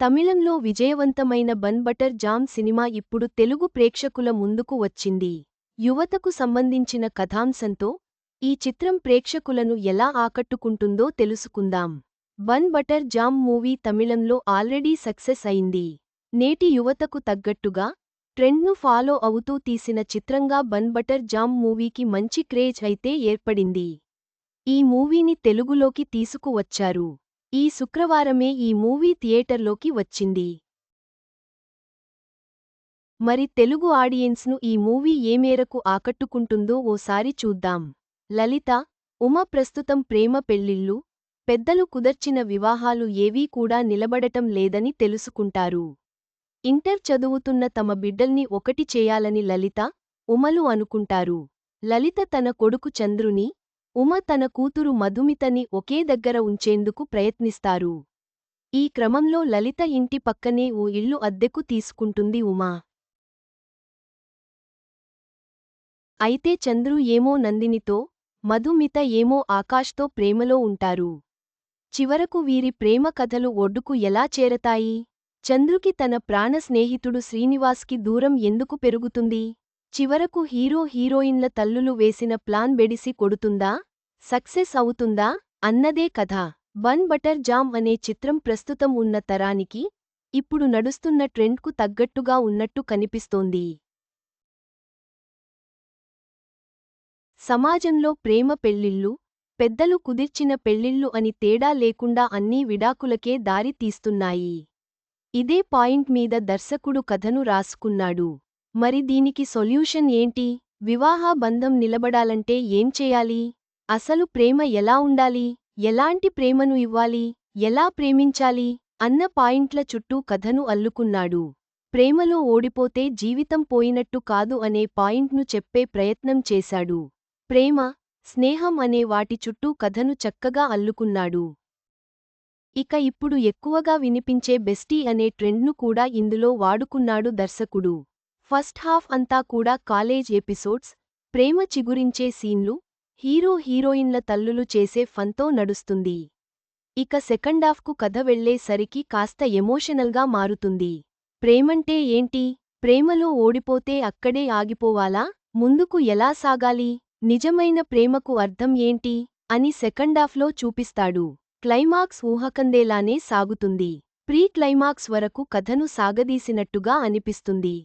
తమిళంలో విజయవంతమైన bun butter jam cinema ఇప్పుడు తెలుగు ప్రేక్షకుల ముందుకు వచ్చింది. యువతకు సంబంధించిన కథాంశంతో ఈ చిత్రం ప్రేక్షకులను ఎలా ఆకట్టుకుంటుందో తెలుసుకుందాం. బన్ బటర్ జామ్ మూవీ తమిళంలో ఆల్రెడీ సక్సెస్ అయింది. నేటి యువతకు తగ్గట్టుగా ట్రెండ్ను ఫాలో అవుతూ తీసిన చిత్రంగా బన్ బటర్ జామ్ మూవీకి మంచి క్రేజ్ అయితే ఏర్పడింది. ఈ మూవీని తెలుగులోకి తీసుకువచ్చారు. ఈ శుక్రవారమే ఈ మూవీ థియేటర్లోకి వచ్చింది. మరి తెలుగు ఆడియన్స్ను ఈ మూవీ ఏ మేరకు ఆకట్టుకుంటుందో ఓసారి చూద్దాం. లలిత ఉమ ప్రస్తుతం ప్రేమ పెళ్ళిళ్ళు పెద్దలు కుదర్చిన వివాహాలు ఏవీ కూడా నిలబడటం లేదని తెలుసుకుంటారు. ఇంటర్ చదువుతున్న తమ బిడ్డల్ని ఒకటి చేయాలని లలిత ఉమలు అనుకుంటారు. లలిత తన కొడుకు చంద్రుని ఉమ తన కూతురు మధుమితని ఒకే దగ్గర ఉంచేందుకు ప్రయత్నిస్తారు. ఈ క్రమంలో లలిత ఇంటి పక్కనే ఓ ఇల్లు అద్దెకు తీసుకుంటుంది ఉమా. అయితే చంద్రు ఏమో నందినితో మధుమిత ఏమో ఆకాష్తో ప్రేమలో ఉంటారు. చివరకు వీరి ప్రేమ కథలు ఒడ్డుకు ఎలా చేరతాయి? చంద్రుకి తన ప్రాణ స్నేహితుడు శ్రీనివాస్కి దూరం ఎందుకు పెరుగుతుంది? చివరకు హీరో హీరోయిన్ల తల్లులు వేసిన ప్లాన్ బెడిసి కొడుతుందా? సక్సెస్ అవుతుందా? అన్నదే కథ. బన్ బటర్ జామ్ అనే చిత్రం ప్రస్తుతం ఉన్న తరానికి ఇప్పుడు నడుస్తున్న ట్రెండ్కు తగ్గట్టుగా ఉన్నట్టు కనిపిస్తోంది. సమాజంలో ప్రేమ పెళ్ళిళ్ళు పెద్దలు కుదిర్చిన పెళ్ళిళ్ళు అని తేడా లేకుండా అన్నీ విడాకులకే దారి తీస్తున్నాయి. ఇదే పాయింట్ మీద దర్శకుడు కథను రాసుకున్నాడు. మరి దీనికి సొల్యూషన్ ఏంటి? వివాహ బంధం నిలబడాలంటే ఏం చేయాలి? అసలు ప్రేమ ఎలా ఉండాలి? ఎలాంటి ప్రేమను ఇవ్వాలి? ఎలా ప్రేమించాలి? అన్న పాయింట్ల చుట్టూ కథను అల్లుకున్నాడు. ప్రేమలో ఓడిపోతే జీవితం పోయినట్టు కాదు అనే పాయింట్ను చెప్పే ప్రయత్నం చేశాడు. ప్రేమ స్నేహం అనే వాటి చుట్టూ కథను చక్కగా అల్లుకున్నాడు. ఇక ఇప్పుడు ఎక్కువగా వినిపించే బెస్టీ అనే ట్రెండ్ను కూడా ఇందులో వాడుకున్నాడు దర్శకుడు. ఫస్ట్ హాఫ్ అంతా కూడా కాలేజ్ ఎపిసోడ్స్ ప్రేమ చిగురించే సీన్లు హీరో హీరోయిన్ల తల్లులు చేసే ఫన్తో నడుస్తుంది. ఇక సెకండాఫ్కు కథ వెళ్ళేసరికి కాస్త ఎమోషనల్గా మారుతుంది. ప్రేమంటే ఏంటి? ప్రేమలో ఓడిపోతే అక్కడే ఆగిపోవాలా? ముందుకు ఎలా సాగాలి? నిజమైన ప్రేమకు అర్థం ఏంటి? అని సెకండాఫ్లో చూపిస్తాడు. క్లైమాక్స్ ఊహకందేలానే సాగుతుంది. ప్రీ క్లైమాక్స్ వరకు కథను సాగదీసినట్టుగా అనిపిస్తుంది.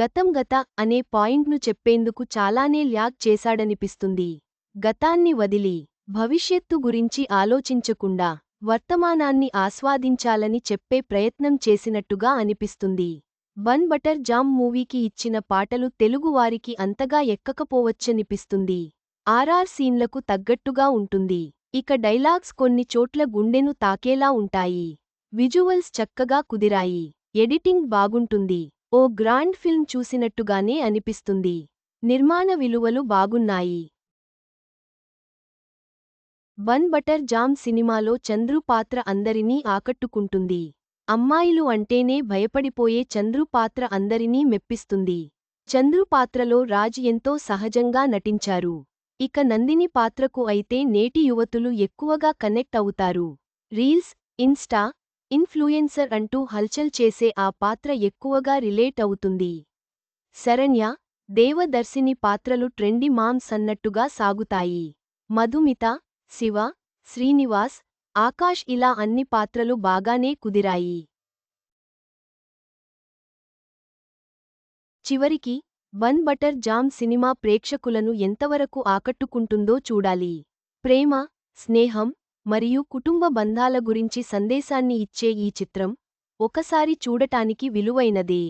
గతం గత అనే పాయింట్ను చెప్పేందుకు చాలానే ల్యాగ్ చేశాడనిపిస్తుంది. గతాన్ని వదిలి భవిష్యత్తు గురించి ఆలోచించకుండా వర్తమానాన్ని ఆస్వాదించాలని చెప్పే ప్రయత్నం చేసినట్టుగా అనిపిస్తుంది. బన్ బటర్ జామ్ మూవీకి ఇచ్చిన పాటలు తెలుగువారికి అంతగా ఎక్కకపోవచ్చనిపిస్తుంది. ఆర్ఆర్ సీన్లకు తగ్గట్టుగా ఉంటుంది. ఇక డైలాగ్స్ కొన్ని చోట్ల గుండెను తాకేలా ఉంటాయి. విజువల్స్ చక్కగా కుదిరాయి. ఎడిటింగ్ బాగుంటుంది. ఓ గ్రాండ్ ఫిల్మ్ చూసినట్టుగానే అనిపిస్తుంది. నిర్మాణ విలువలు బాగున్నాయి. బన్ బటర్ జామ్ సినిమాలో చంద్రు పాత్ర అందరినీ ఆకట్టుకుంటుంది. అమ్మాయిలు అంటేనే భయపడిపోయే చంద్రు పాత్ర అందరినీ మెప్పిస్తుంది. చంద్రు పాత్రలో రాజ్ ఎంతో సహజంగా నటించారు. ఇక నందిని పాత్రకు అయితే నేటి యువతులు ఎక్కువగా కనెక్ట్ అవుతారు. రీల్స్ ఇన్స్టా ఇన్ఫ్లుయెన్సర్ అంటూ హల్చల్ చేసే ఆ పాత్ర ఎక్కువగా రిలేట్ అవుతుంది. శరణ్య దేవదర్శిని పాత్రలు ట్రెండి మామ్స్ అన్నట్టుగా సాగుతాయి. మధుమిత శివ శ్రీనివాస్ ఆకాష్ ఇలా అన్ని పాత్రలు బాగానే కుదిరాయి. చివరికి బన్ బటర్ జామ్ సినిమా ప్రేక్షకులను ఎంతవరకు ఆకట్టుకుంటుందో చూడాలి. ప్రేమ స్నేహం మరియు కుటుంబ బంధాల గురించి సందేశాన్ని ఇచ్చే ఈ చిత్రం ఒకసారి చూడటానికి విలువైనదే.